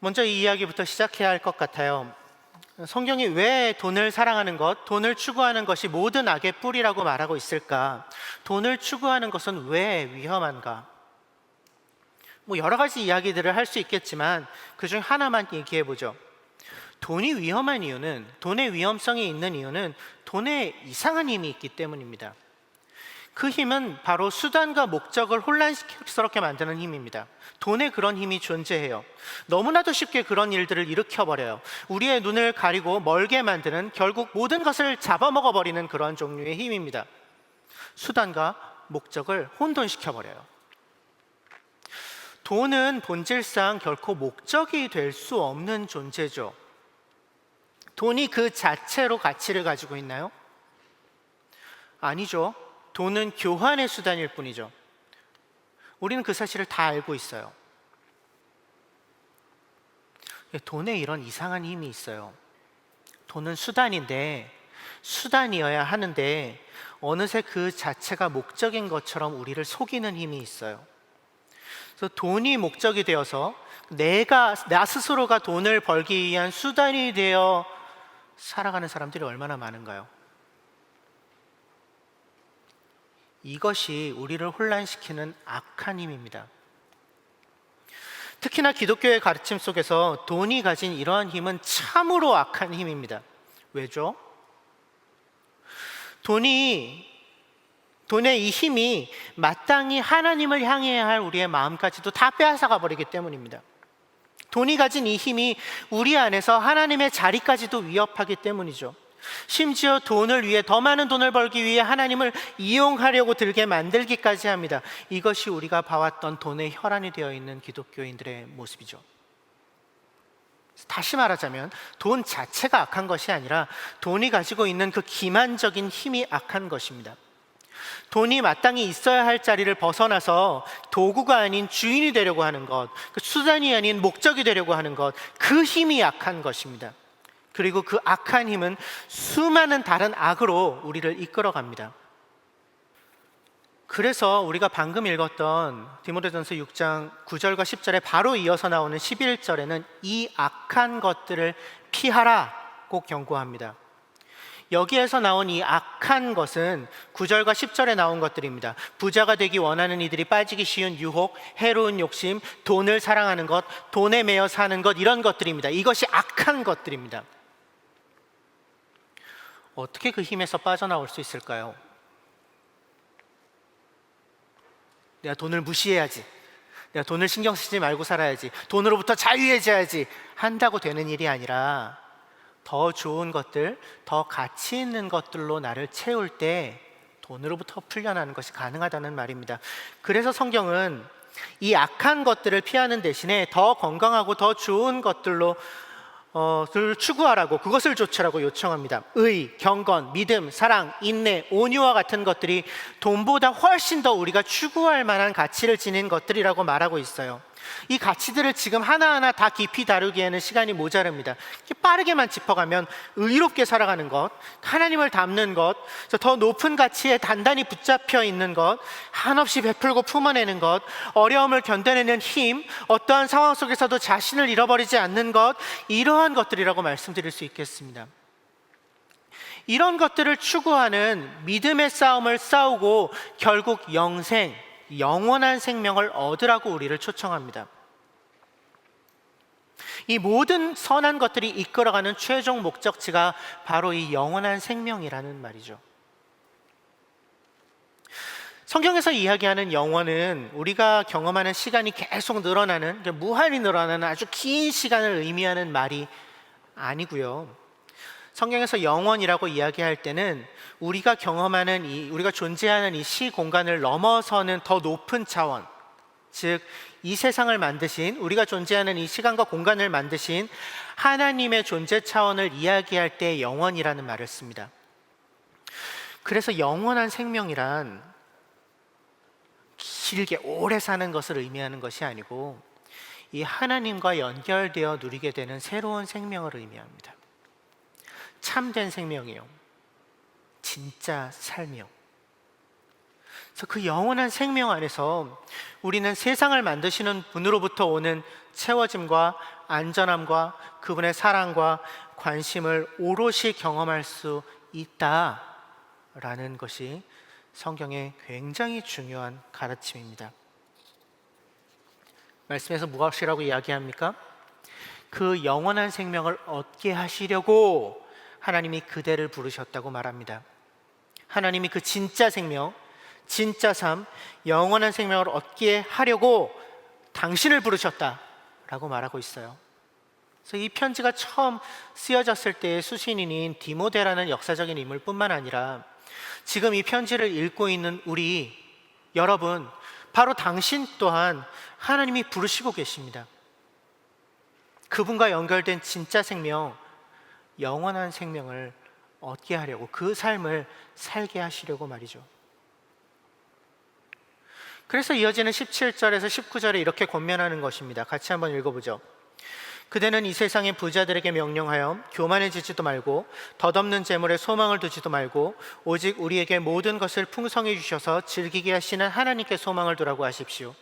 먼저 이 이야기부터 시작해야 할 것 같아요. 성경이 왜 돈을 사랑하는 것, 돈을 추구하는 것이 모든 악의 뿌리라고 말하고 있을까? 돈을 추구하는 것은 왜 위험한가? 뭐 여러 가지 이야기들을 할 수 있겠지만 그 중 하나만 얘기해 보죠. 돈이 위험한 이유는 돈의 위험성이 있는 이유는 돈에 이상한 힘이 있기 때문입니다. 그 힘은 바로 수단과 목적을 혼란스럽게 만드는 힘입니다. 돈에 그런 힘이 존재해요. 너무나도 쉽게 그런 일들을 일으켜버려요. 우리의 눈을 가리고 멀게 만드는 결국 모든 것을 잡아먹어버리는 그런 종류의 힘입니다. 수단과 목적을 혼돈시켜버려요. 돈은 본질상 결코 목적이 될 수 없는 존재죠. 돈이 그 자체로 가치를 가지고 있나요? 아니죠. 돈은 교환의 수단일 뿐이죠. 우리는 그 사실을 다 알고 있어요. 돈에 이런 이상한 힘이 있어요. 돈은 수단인데, 수단이어야 하는데, 어느새 그 자체가 목적인 것처럼 우리를 속이는 힘이 있어요. 그래서 돈이 목적이 되어서 내가, 나 스스로가 돈을 벌기 위한 수단이 되어 살아가는 사람들이 얼마나 많은가요? 이것이 우리를 혼란시키는 악한 힘입니다. 특히나 기독교의 가르침 속에서 돈이 가진 이러한 힘은 참으로 악한 힘입니다. 왜죠? 돈이 돈의 이 힘이 마땅히 하나님을 향해야 할 우리의 마음까지도 다 빼앗아가 버리기 때문입니다. 돈이 가진 이 힘이 우리 안에서 하나님의 자리까지도 위협하기 때문이죠. 심지어 돈을 위해 더 많은 돈을 벌기 위해 하나님을 이용하려고 들게 만들기까지 합니다. 이것이 우리가 봐왔던 돈의 혈안이 되어 있는 기독교인들의 모습이죠. 다시 말하자면 돈 자체가 악한 것이 아니라 돈이 가지고 있는 그 기만적인 힘이 악한 것입니다. 돈이 마땅히 있어야 할 자리를 벗어나서 도구가 아닌 주인이 되려고 하는 것, 그 수단이 아닌 목적이 되려고 하는 것, 그 힘이 악한 것입니다. 그리고 그 악한 힘은 수많은 다른 악으로 우리를 이끌어 갑니다. 그래서 우리가 방금 읽었던 디모데전서 6장 9절과 10절에 바로 이어서 나오는 11절에는 이 악한 것들을 피하라 꼭 경고합니다. 여기에서 나온 이 악한 것은 9절과 10절에 나온 것들입니다. 부자가 되기 원하는 이들이 빠지기 쉬운 유혹, 해로운 욕심, 돈을 사랑하는 것, 돈에 매여 사는 것 이런 것들입니다. 이것이 악한 것들입니다. 어떻게 그 힘에서 빠져나올 수 있을까요? 내가 돈을 무시해야지. 내가 돈을 신경 쓰지 말고 살아야지. 돈으로부터 자유해져야지. 한다고 되는 일이 아니라 더 좋은 것들, 더 가치 있는 것들로 나를 채울 때 돈으로부터 풀려나는 것이 가능하다는 말입니다. 그래서 성경은 이 악한 것들을 피하는 대신에 더 건강하고 더 좋은 것들로 어, 를 추구하라고 그것을 좇으라고 요청합니다. 의, 경건, 믿음, 사랑, 인내, 온유와 같은 것들이 돈보다 훨씬 더 우리가 추구할 만한 가치를 지닌 것들이라고 말하고 있어요. 이 가치들을 지금 하나하나 다 깊이 다루기에는 시간이 모자릅니다. 빠르게만 짚어가면 의롭게 살아가는 것, 하나님을 닮는 것, 더 높은 가치에 단단히 붙잡혀 있는 것, 한없이 베풀고 품어내는 것, 어려움을 견뎌내는 힘, 어떠한 상황 속에서도 자신을 잃어버리지 않는 것, 이러한 것들이라고 말씀드릴 수 있겠습니다. 이런 것들을 추구하는 믿음의 싸움을 싸우고 결국 영생, 영원한 생명을 얻으라고 우리를 초청합니다. 이 모든 선한 것들이 이끌어가는 최종 목적지가 바로 이 영원한 생명이라는 말이죠. 성경에서 이야기하는 영원은 우리가 경험하는 시간이 계속 늘어나는 무한히 늘어나는 아주 긴 시간을 의미하는 말이 아니고요. 성경에서 영원이라고 이야기할 때는 우리가 경험하는 이 우리가 존재하는 이 시 공간을 넘어서는 더 높은 차원, 즉 이 세상을 만드신 우리가 존재하는 이 시간과 공간을 만드신 하나님의 존재 차원을 이야기할 때 영원이라는 말을 씁니다. 그래서 영원한 생명이란 길게 오래 사는 것을 의미하는 것이 아니고 이 하나님과 연결되어 누리게 되는 새로운 생명을 의미합니다. 참된 생명이요. 진짜 삶이요. 그래서 그 영원한 생명 안에서 우리는 세상을 만드시는 분으로부터 오는 채워짐과 안전함과 그분의 사랑과 관심을 오롯이 경험할 수 있다라는 것이 성경의 굉장히 중요한 가르침입니다. 말씀에서 무엇이라고 이야기합니까? 그 영원한 생명을 얻게 하시려고 하나님이 그대를 부르셨다고 말합니다. 하나님이 그 진짜 생명, 진짜 삶, 영원한 생명을 얻게 하려고 당신을 부르셨다라고 말하고 있어요. 그래서 이 편지가 처음 쓰여졌을 때의 수신인인 디모데라는 역사적인 인물뿐만 아니라 지금 이 편지를 읽고 있는 우리 여러분, 바로 당신 또한 하나님이 부르시고 계십니다. 그분과 연결된 진짜 생명, 영원한 생명을 얻게 하려고 그 삶을 살게 하시려고 말이죠. 그래서 이어지는 17절에서 19절에 이렇게 권면하는 것입니다. 같이 한번 읽어보죠. 그대는 이 세상의 부자들에게 명령하여 교만해지지도 말고 덧없는 재물에 소망을 두지도 말고 오직 우리에게 모든 것을 풍성해 주셔서 즐기게 하시는 하나님께 소망을 두라고 하십시오.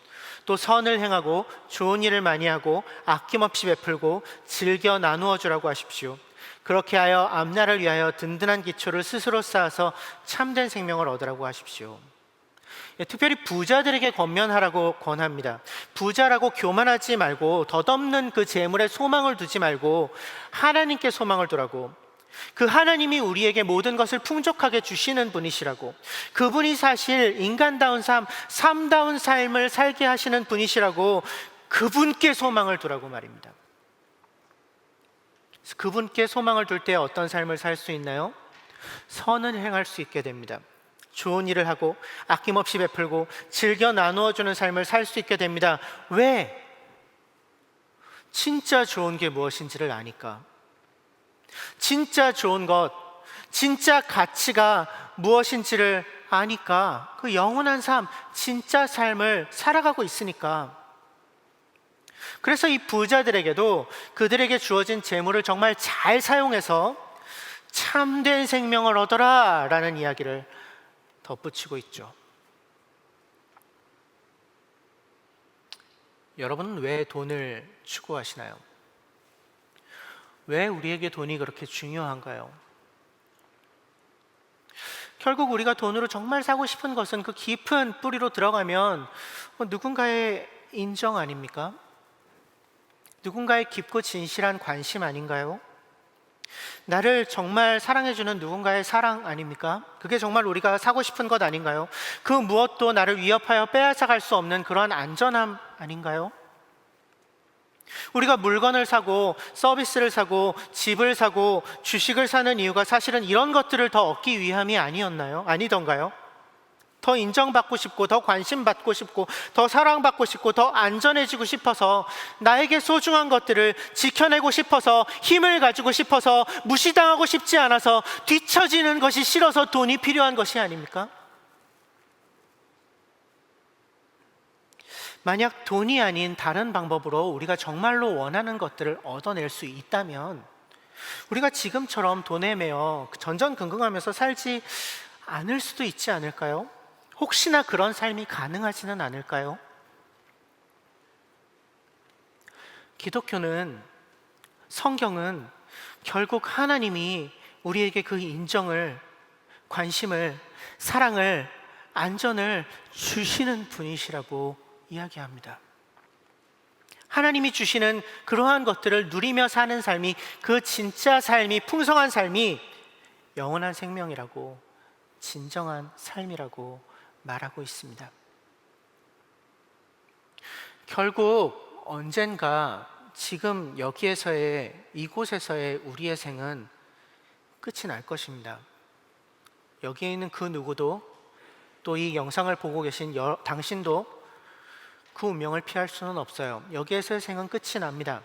또 선을 행하고 좋은 일을 많이 하고 아낌없이 베풀고 즐겨 나누어 주라고 하십시오. 그렇게 하여 앞날을 위하여 든든한 기초를 스스로 쌓아서 참된 생명을 얻으라고 하십시오. 예, 특별히 부자들에게 권면하라고 권합니다. 부자라고 교만하지 말고 덧없는 그 재물에 소망을 두지 말고 하나님께 소망을 두라고. 그 하나님이 우리에게 모든 것을 풍족하게 주시는 분이시라고. 그분이 사실 인간다운 삶, 삶다운 삶을 살게 하시는 분이시라고 그분께 소망을 두라고 말입니다. 그분께 소망을 둘 때 어떤 삶을 살 수 있나요? 선은 행할 수 있게 됩니다. 좋은 일을 하고 아낌없이 베풀고 즐겨 나누어 주는 삶을 살 수 있게 됩니다. 왜? 진짜 좋은 게 무엇인지를 아니까. 진짜 좋은 것, 진짜 가치가 무엇인지를 아니까 그 영원한 삶, 진짜 삶을 살아가고 있으니까. 그래서 이 부자들에게도 그들에게 주어진 재물을 정말 잘 사용해서 참된 생명을 얻어라 라는 이야기를 덧붙이고 있죠. 여러분은 왜 돈을 추구하시나요? 왜 우리에게 돈이 그렇게 중요한가요? 결국 우리가 돈으로 정말 사고 싶은 것은 그 깊은 뿌리로 들어가면 누군가의 인정 아닙니까? 누군가의 깊고 진실한 관심 아닌가요? 나를 정말 사랑해주는 누군가의 사랑 아닙니까? 그게 정말 우리가 사고 싶은 것 아닌가요? 그 무엇도 나를 위협하여 빼앗아갈 수 없는 그러한 안전함 아닌가요? 우리가 물건을 사고 서비스를 사고 집을 사고 주식을 사는 이유가 사실은 이런 것들을 더 얻기 위함이 아니었나요? 아니던가요? 더 인정받고 싶고, 더 관심받고 싶고, 더 사랑받고 싶고, 더 안전해지고 싶어서, 나에게 소중한 것들을 지켜내고 싶어서, 힘을 가지고 싶어서, 무시당하고 싶지 않아서, 뒤처지는 것이 싫어서 돈이 필요한 것이 아닙니까? 만약 돈이 아닌 다른 방법으로 우리가 정말로 원하는 것들을 얻어낼 수 있다면, 우리가 지금처럼 돈에 매여 전전긍긍하면서 살지 않을 수도 있지 않을까요? 혹시나 그런 삶이 가능하지는 않을까요? 기독교는 성경은 결국 하나님이 우리에게 그 인정을 관심을 사랑을 안전을 주시는 분이시라고 이야기합니다. 하나님이 주시는 그러한 것들을 누리며 사는 삶이 그 진짜 삶이 풍성한 삶이 영원한 생명이라고 진정한 삶이라고 말하고 있습니다. 결국 언젠가 지금 여기에서의 이곳에서의 우리의 생은 끝이 날 것입니다. 여기에 있는 그 누구도 또 이 영상을 보고 계신 여, 당신도 그 운명을 피할 수는 없어요. 여기에서의 생은 끝이 납니다.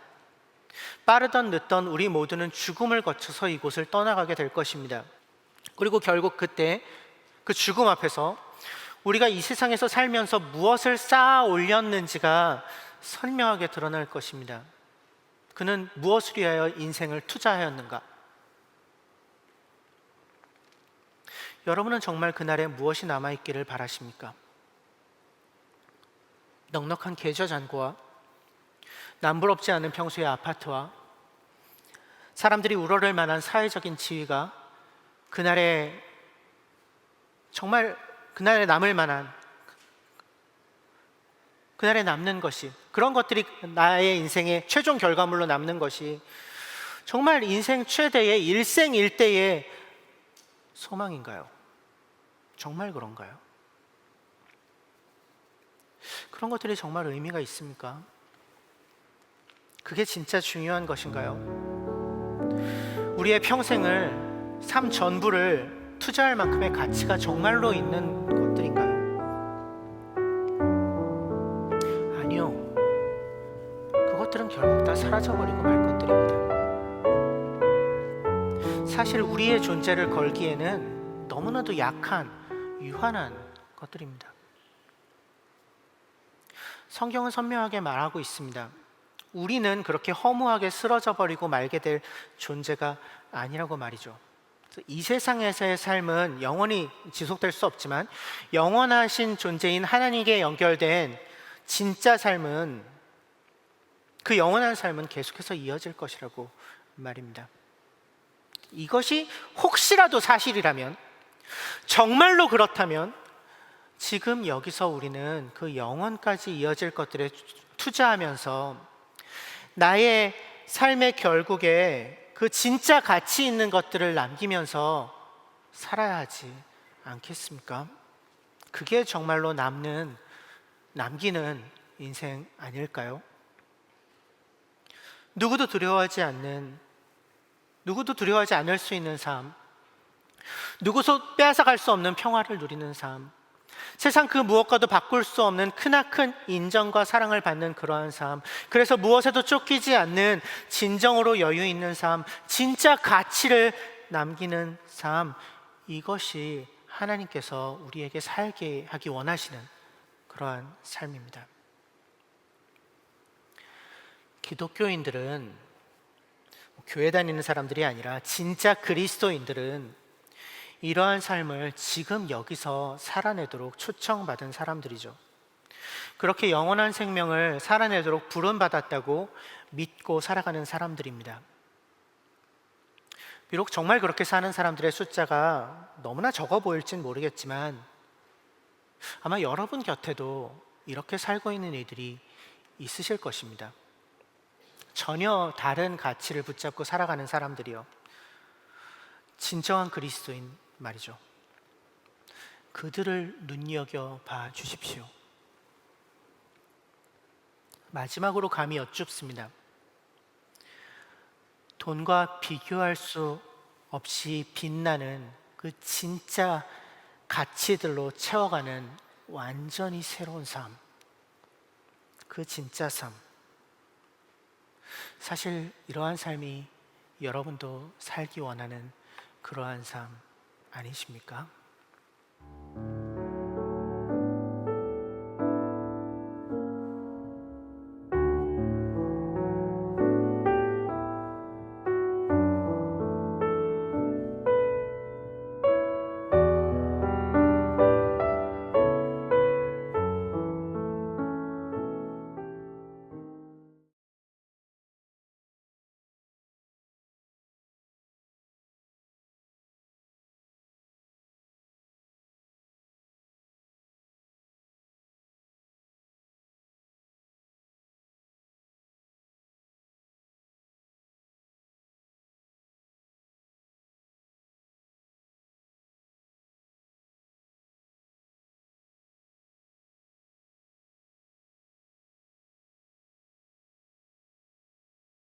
빠르던 늦던 우리 모두는 죽음을 거쳐서 이곳을 떠나가게 될 것입니다. 그리고 결국 그때 그 죽음 앞에서 우리가 이 세상에서 살면서 무엇을 쌓아 올렸는지가 선명하게 드러날 것입니다. 그는 무엇을 위하여 인생을 투자하였는가? 여러분은 정말 그날에 무엇이 남아있기를 바라십니까? 넉넉한 계좌 잔고와 남부럽지 않은 평소의 아파트와 사람들이 우러를 만한 사회적인 지위가 그날에 정말 그날에 남을 만한 그날에 남는 것이 그런 것들이 나의 인생의 최종 결과물로 남는 것이 정말 인생 최대의 일생일대의 소망인가요? 정말 그런가요? 그런 것들이 정말 의미가 있습니까? 그게 진짜 중요한 것인가요? 우리의 평생을 삶 전부를 투자할 만큼의 가치가 정말로 있는 것들인가요? 아니요. 그것들은 결국 다 사라져버리고 말 것들입니다. 사실 우리의 존재를 걸기에는 너무나도 약한, 유한한 것들입니다. 성경은 선명하게 말하고 있습니다. 우리는 그렇게 허무하게 쓰러져 버리고 말게 될 존재가 아니라고 말이죠. 이 세상에서의 삶은 영원히 지속될 수 없지만 영원하신 존재인 하나님께 연결된 진짜 삶은 그 영원한 삶은 계속해서 이어질 것이라고 말입니다. 이것이 혹시라도 사실이라면 정말로 그렇다면 지금 여기서 우리는 그 영원까지 이어질 것들에 투자하면서 나의 삶의 결국에 그 진짜 가치 있는 것들을 남기면서 살아야 하지 않겠습니까? 그게 정말로 남는, 남기는 인생 아닐까요? 누구도 두려워하지 않는, 누구도 두려워하지 않을 수 있는 삶, 누구도 빼앗아갈 수 없는 평화를 누리는 삶, 세상 그 무엇과도 바꿀 수 없는 크나큰 인정과 사랑을 받는 그러한 삶. 그래서 무엇에도 쫓기지 않는 진정으로 여유 있는 삶, 진짜 가치를 남기는 삶. 이것이 하나님께서 우리에게 살게 하기 원하시는 그러한 삶입니다. 기독교인들은 교회 다니는 사람들이 아니라 진짜 그리스도인들은 이러한 삶을 지금 여기서 살아내도록 초청받은 사람들이죠. 그렇게 영원한 생명을 살아내도록 부름받았다고 믿고 살아가는 사람들입니다. 비록 정말 그렇게 사는 사람들의 숫자가 너무나 적어 보일진 모르겠지만 아마 여러분 곁에도 이렇게 살고 있는 이들이 있으실 것입니다. 전혀 다른 가치를 붙잡고 살아가는 사람들이요. 진정한 그리스도인 말이죠. 그들을 눈여겨 봐 주십시오. 마지막으로 감히 여쭙습니다. 돈과 비교할 수 없이 빛나는 그 진짜 가치들로 채워가는 완전히 새로운 삶. 그 진짜 삶. 사실 이러한 삶이 여러분도 살기 원하는 그러한 삶 아니십니까?